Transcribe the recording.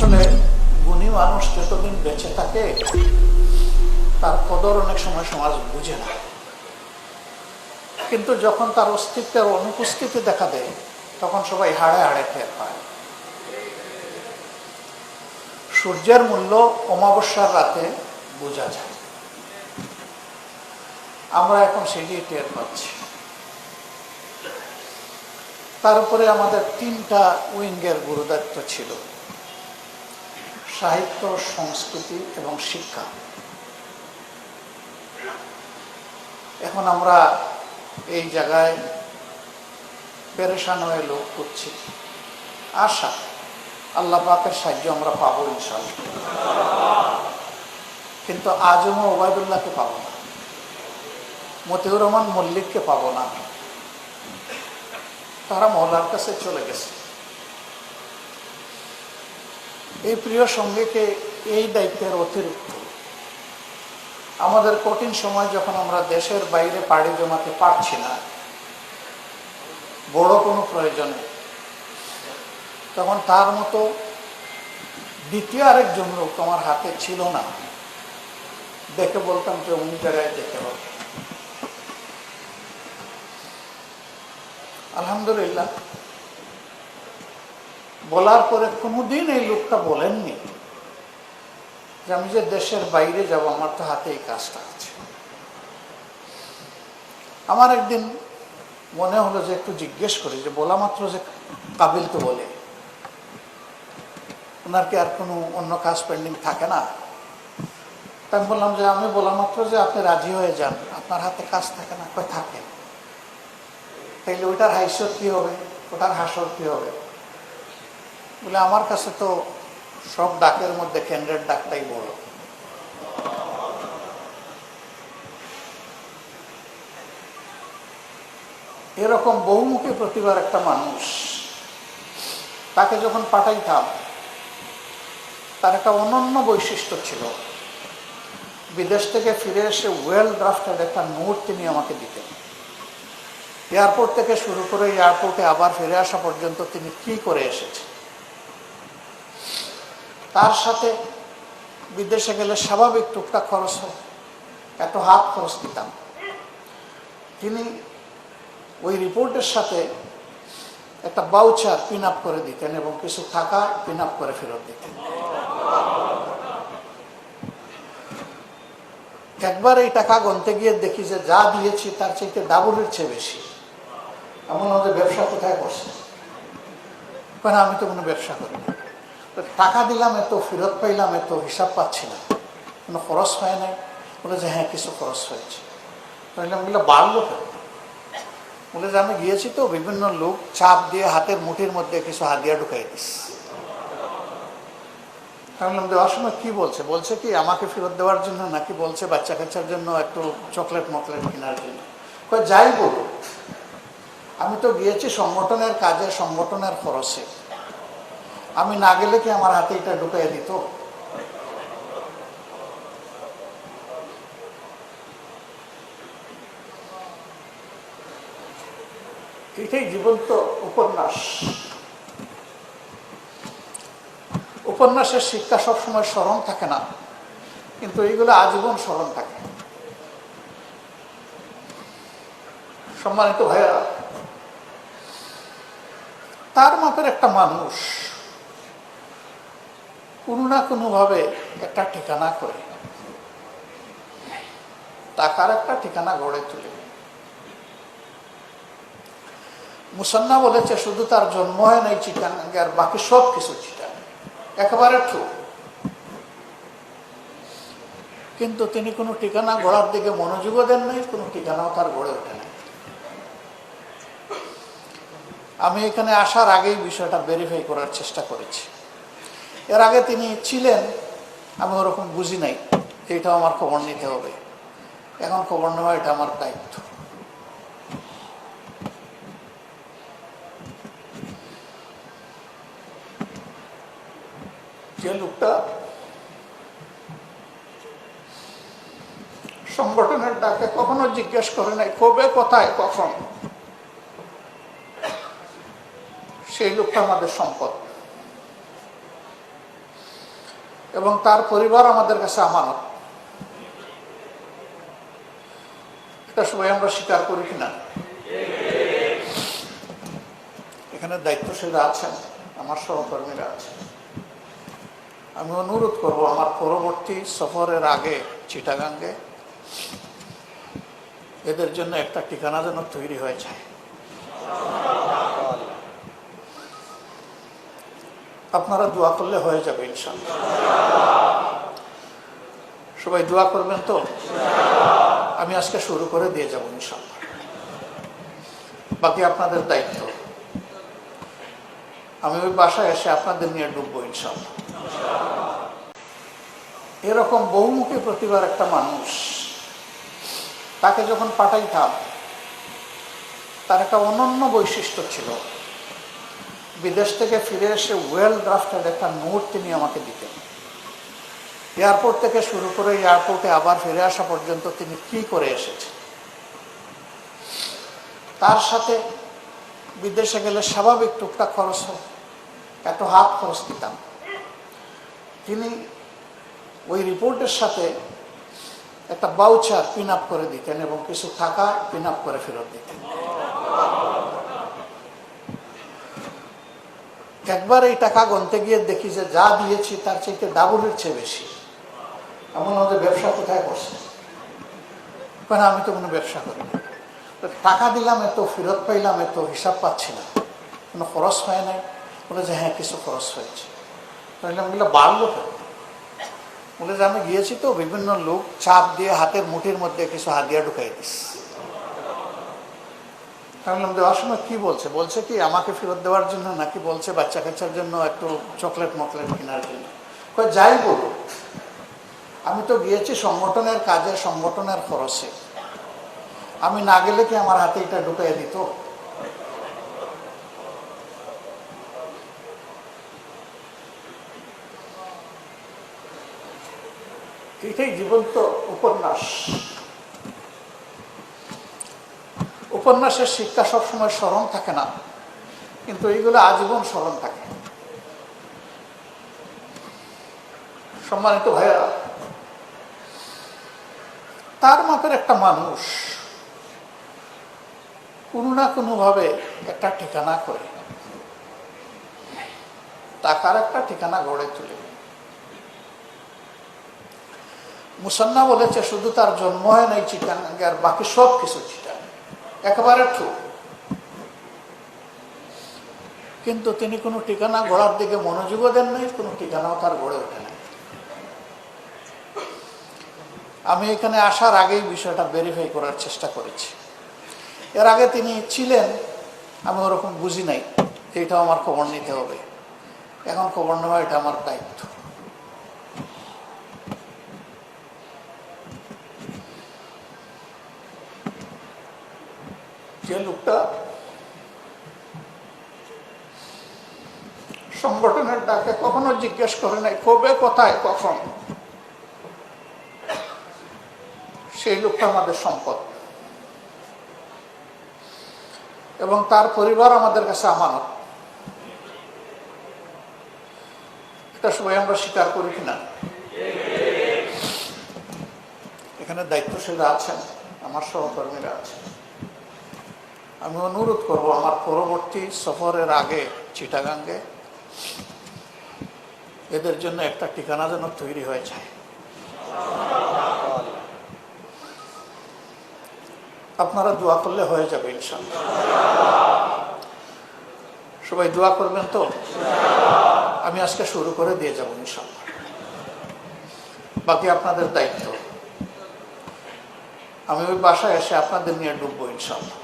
আসলে গুণী মানুষ যতদিন বেঁচে থাকে, তার কদর অনেক সময় সমাজ বুঝে না। কিন্তু যখন তার অস্তিত্বের অনুপস্থিতি দেখা দেয়, তখন সবাই হাড়ে হাড়ে টের পায়। সূর্যের মূল্য অমাবস্যার রাতে বোঝা যায়। আমরা এখন সেটি টের পাচ্ছি। তার উপরে আমাদের তিনটা উইঙ্গের গুরুদায়িত্ব ছিল। সাহিত্য, সংস্কৃতি এবং শিক্ষা। এখন আমরা এই জায়গায় পেরেশান হয়ে লোক করছি। আশা, আল্লাহ পাকের সাহায্য আমরা পাবো ইনশাল্লাহ কিন্তু আজমও ওবায়দুল্লাহকে পাবো না। মতিউর রহমান মল্লিককে পাবো না। তারা মহলার কাছে চলে গেছে। এই প্রিয় সঙ্গীকে এই দায়িত্বের অতিরিক্ত। আমাদের কঠিন সময় যখন আমরা দেশের বাইরে পাড়ি জমাতে পারছি না, বড় কোনো প্রয়োজনে তখন তার মতো দ্বিতীয় আরেকজন লোক তোমার হাতে ছিল না। দেখে বলতাম যে অমনি জায়গায় যেতে হবে। আলহামদুলিল্লাহ বলার পরে কোনোদিন এই লোকটা বলেননি যে আমি যে দেশের বাইরে যাব, আমার তো হাতে এই কাজটা আছে। আমার একদিন মনে হলো যে একটু জিজ্ঞেস করি যে বলা মাত্র যে কাবিল তো বলে। ওনার কি আর কোনো অন্য কাজ পেন্ডিং থাকে না? তা আমি বললাম যে আমি বলা মাত্র যে আপনি রাজি হয়ে যান, আপনার হাতে কাজ থাকে না কয় থাকে? তাইলে ওইটার হাইসর কি হবে? ওটার হাসর কি হবে? বলে, আমার কাছে তো সব ডাকের মধ্যে কেন্দ্রের ডাকটাই বড়। এরকম বহুমুখী প্রতিভার একটা মানুষ, তাকে যখন পাঠাইতাম, তার একটা অনন্য বৈশিষ্ট্য ছিল। বিদেশ থেকে ফিরে এসে ওয়েল ড্রাফটেড একটা নোট তিনি আমাকে দিতেন। এয়ারপোর্ট থেকে শুরু করে এয়ারপোর্টে আবার ফিরে আসা পর্যন্ত তিনি কি করে এসেছেন? তার সাথে বিদেশে গেলে স্বাভাবিক টুকটাক খরচ হয়। এত হাত খরচ দিতাম। তিনি ওই রিপোর্টের সাথে একটা বাউচার পিন আপ করে দিতেন এবং কিছু টাকা পিন আপ করে ফেরত দিতেন। একবার এই টাকা গনতে গিয়ে দেখি যে যা দিয়েছি তার চাইতে ডাবলের চেয়ে বেশি। এমন আমাদের ব্যবসা কোথায় করছে কারণ আমি তো কোনো ব্যবসা করি না? টাকা দিলাম, এত ফেরত পাইলাম, এত হিসাব পাচ্ছি না। কোনো খরচ হয় নাই। বলে যে হ্যাঁ কিছু খরচ হয়েছে। তাহলে বললাম, বাড়লো কেন? বলে যে, আমি গিয়েছি তো, বিভিন্ন লোক চাপ দিয়ে হাতের মুঠির মধ্যে কিছু হাতিয়া ঢুকাই দিস। বললাম দেওয়ার সময় কি বলছে? বলছে কি, আমাকে ফেরত দেওয়ার জন্য নাকি বলছে বাচ্চা কাচ্চার জন্য একটু চকলেট মকলেট কেনার জন্য? যাই বলুক, আমি তো গিয়েছি সংগঠনের কাজে, সংগঠনের খরচে। আমি না গেলে কি আমার হাতে এটা ঢুকাই দিত? এটাই জীবন্ত উপন্যাস। উপন্যাসের শিক্ষা সবসময় স্মরণ থাকে না, কিন্তু এইগুলো আজীবন স্মরণ থাকে। সম্মানিত ভাইয়া তার মাপের একটা মানুষ কোনো না কোনোভাবে একটা ঠিকানা করে টাকার একটা ঠিকানা গড়ে তুলে মুসান্না বলেছে, শুধু তার জন্ম হয় নাই চিটাঙ্গে আর বাকি সব কিছু চিটাং একেবারে ট্রু কিন্তু তিনি কোনো ঠিকানা গড়ার দিকে মনোযোগও দেন নাই, কোনো ঠিকানাও তার গড়ে ওঠে নাই। আমি এখানে আসার আগেই বিষয়টা ভেরিফাই করার চেষ্টা করেছি। এর আগে তিনি ছিলেন, আমি ওরকম বুঝি নাই। এটাও আমার খবর নিতে হবে। এখন খবর নেওয়া এটা আমার দায়িত্ব। যে লোকটা সংগঠনের ডাকে কখনো জিজ্ঞেস করে নাই, কবে, কোথায়, কখন, সেই লোকটা আমাদের সম্পদ। এবং তার পরিবার আমাদের কাছে আমানত। এটা সবাই আমরা স্বীকার করি কিনা? এখানে দায়িত্বশীলরা আছেন, আমার সহকর্মীরা আছেন। আমি অনুরোধ করব আমার পরবর্তী সফরের আগে চিটাগাঙ্গে এদের জন্য একটা ঠিকানা যেন তৈরি হয়ে যায়। আপনারা দোয়া করলে হয়ে যাবে ইনশাল্লাহ সবাই দোয়া করবেন তো? আমি আজকে শুরু করে দিয়ে যাব ইনশাল্লাহ বাকি আপনাদের দায়িত্ব। আমি ওই বাসায় এসে আপনাদের নিয়ে ডুববো ইনশাল্লাহ এরকম বহুমুখী প্রতিভার একটা মানুষ, তাকে যখন পাঠাইতাম, তার একটা অনন্য বৈশিষ্ট্য ছিল। বিদেশ থেকে ফিরে এসে ওয়েল ড্রাফটেড একটা নোট তিনি আমাকে দিতেন। এয়ারপোর্ট থেকে শুরু করে এয়ারপোর্টে আবার ফিরে আসা পর্যন্ত তিনি কি করে এসেছেন? তার সাথে বিদেশে গেলে স্বাভাবিক টুকটাক খরচ হোক এত হাত খরচ দিতাম। তিনি ওই রিপোর্টের সাথে একটা বাউচার পিন আপ করে দিতেন এবং কিছু টাকা পিন আপ করে ফেরত দিতেন। একবার এই টাকা গনতে গিয়ে দেখি যে যা দিয়েছি তার চাইতে ডাবলের চেয়ে বেশি। এমন আমাদের ব্যবসা কোথায় করছে কারণ আমি তো কোনো ব্যবসা করি না? টাকা দিলাম, এত ফেরত পাইলাম, এত হিসাব পাচ্ছি না। কোনো খরচ হয় নাই। বলে যে হ্যাঁ কিছু খরচ হয়েছে। আমি বললাম, বাড়লো কেন? বলে যে আমি গিয়েছি তো বিভিন্ন লোক চাপ দিয়ে হাতের মুঠির মধ্যে কিছু হাদিয়া ঢুকাই দিস। আমি বললাম দেওয়ার সময় কি বলছে? বলছে কি, আমাকে ফেরত দেওয়ার জন্য নাকি বলছে বাচ্চা কাচ্চার জন্য একটু চকলেট মকলেট কেনার জন্য? যাই বলুক, আমি তো গিয়েছি সংগঠনের কাজে, সংগঠনের খরচে। আমি না গেলে কি আমার হাতে এটা ঢুকাই দিত? এটাই জীবন্ত উপন্যাস। উপন্যাসের শিক্ষা সবসময় স্মরণ থাকে না, কিন্তু এইগুলো আজীবন স্মরণ থাকে। সম্মানিত ভাইয়া তার মাপের একটা মানুষ কোনো না কোনোভাবে একটা ঠিকানা করে, টাকার একটা ঠিকানা গড়ে তুলে। মুসান্না বলেছে, শুধু তার জন্ম হয় নাই চিটাঙ্গে আর বাকি সব কিছু চিটাং একেবারে ঠু কিন্তু তিনি কোনো ঠিকানা গড়ার দিকে মনোযোগও দেন নাই, কোনো ঠিকানাও তার গড়ে ওঠে নাই। আমি এখানে আসার আগেই বিষয়টা ভেরিফাই করার চেষ্টা করেছি। এর আগে তিনি ছিলেন, আমি ওরকম বুঝি নাই এটাও আমার খবর নিতে হবে। এখন খবর নেওয়া এটা আমার দায়িত্ব। যে লোকটা সংগঠনের ডাকে কখনো জিজ্ঞেস করে নাই কবে কোথায় কখন? সেই লোকটা আমাদের সম্পদ। এবং তার পরিবার আমাদের কাছে আমানত। এটা সবাই আমরা স্বীকার করি কিনা? এখানে দায়িত্বশীলরা আছেন, আমার সহকর্মীরা আছেন। আমি অনুরোধ করব, আমার পরবর্তী সফরের আগে চিটাগাঙ্গে এদের জন্য একটা ঠিকানা যেন তৈরি হয়ে যায়। আপনারা দোয়া করলে হয়ে যাবে ইনশাল্লাহ সবাই দোয়া করবেন তো? আমি আজকে শুরু করে দিয়ে যাব ইনশাল্লাহ বাকি আপনাদের দায়িত্ব। আমি ওই বাসায় এসে আপনাদের নিয়ে ডুববো ইনশাল্লাহ